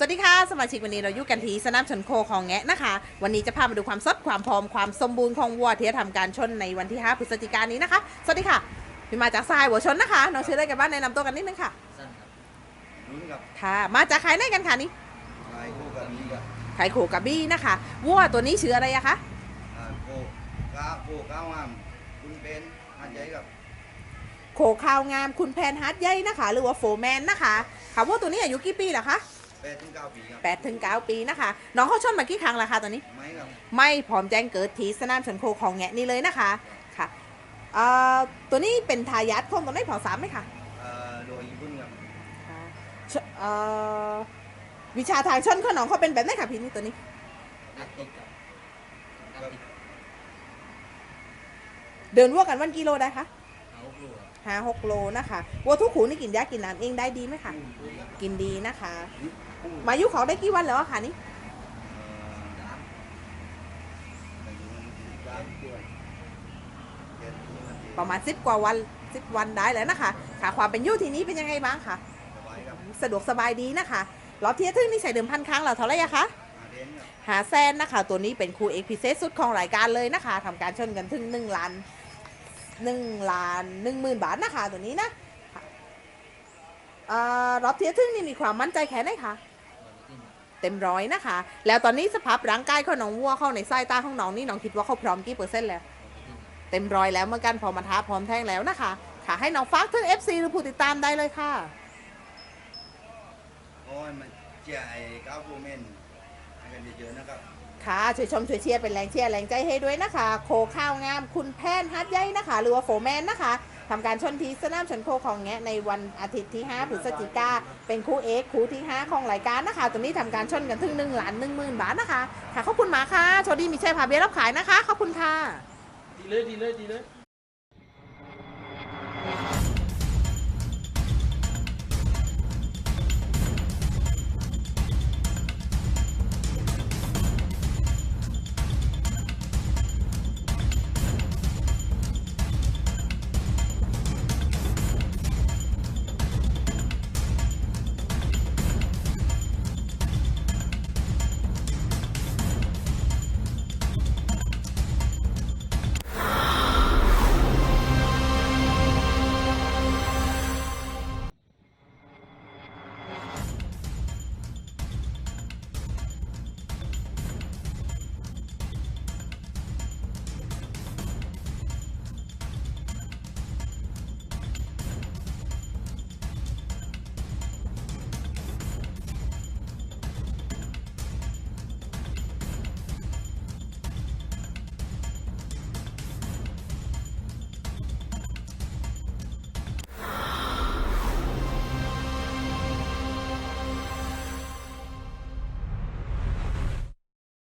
วัสดีค่ะ สมาชิกวันนี้เราอยู่กันที่สนามชนโคของแงะนะคะ วันนี้จะพามาดูความสดความพร้อมความสมบูรณ์ของวัวที่จะทำการชนในวันที่ 5 พฤศจิกายนนี้นะคะ สวัสดีค่ะพี่มาจากทรายวัวชนนะคะน้องชื่ออะไรกันบ้างแนะนำตัวกันนิดนึงค่ะสั้นครับลุ้นกับค่ะ มาจากใครไหนกันคะนี่ลายคู่กับนี้กับไข่โขกระบี้นะคะวัวตัวนี้ชื่ออะไรอะคะอ่าโคก้าโคก้าวงามคุณเป็นอันใหญ่กับโขข้าวงามคุณแพนฮาร์ดใยนะคะ หรือว่าโฟร์แมนนะคะค่ะวัวตัวนี้อายุกี่ปีแล้วคะ แปดถึงเก้าปีครับ 8ถึง9ปีนะคะ น้องเขาชนมากี่ครั้งแล้วคะตัวนี้ ไม้กับ ไม่พร้อมแจ้งเกิดที่สนามชนโคของแงะนี่เลยนะคะค่ะเอ่อตัวนี้เป็นทายาทของตัวนี้เผาสามไหมคะเอ่อโดยญี่ปุ่นกับ ชเอ่อวิชาทางชนของน้องเขาเป็นแบบไหนคะพี่นี่ตัวนี้นักติดกับนักติดเดินวัวกันวันกิโลได้คะเขากลัว ห้าหกโลนะคะวัวทุกขูนี่กินยากินน้ำเองได้ดีไหมคะกินดีนะคะ มายุเขาได้กี่วันแล้วอะคะนี่ประมาณสิบกว่าวันสิบวันได้แล้วนะคะค่ะความเป็นอยุ่ทีนี้เป็นยังไงบ้างคะสะดวกสบายดีนะคะรอบเทียทึ่งนี่ใส่เดิมพันครั้งเราเท่าไหรอะคะหาแซนนะคะ ตัวนี้เป็นครูเอกพิเศษสุดของรายการเลยนะคะทำการชนกันถึง1ล้าน 1ล้าน1หมื่นบาทนะคะตัวนี้นะค่ะอ่ารอบเทียร์ทึ่งนี่มีความมั่นใจแค่ไหนคะเต็มร้อยนะคะ แล้วตอนนี้สภาพร่างกายของน้องวัวเข้าในสายตาของน้องนี่น้องคิดว่าเขาพร้อมกี่เปอร์เซ็นต์แล้ว เต็มร้อยแล้วเมื่อกันพอมาท้าพร้อมแท่งแล้วนะคะ ค่ะให้น้องฟักถึง FC หรือผู้ติดตามได้เลยค่ะโอ้ยมันเจียไอ้ก้าวโฟเมนให้กันเยอะๆนะครับ ค่ะช่วยชมช่วยเชียร์เป็นแรงเชียร์แรงใจให้ด้วยนะคะ โคข้าวงาม คุณแพนฮัทใยนะคะ หรือว่าโฟแมนนะคะทำการชนทีสนามชนโคของแงะในวันอาทิตย์ที่ 5 พฤศจิกาเป็นคู่เอกคู่ที่ 5 ของรายการนะคะตัวนี้ทำการชนกันถึง1ล้าน1หมื่นบาทนะคะ ค่ะขอบคุณมาค่ะโชคดีมีชัยพาเบียร์รับขายนะคะขอบคุณค่ะดีเลยดีเลยดีเลย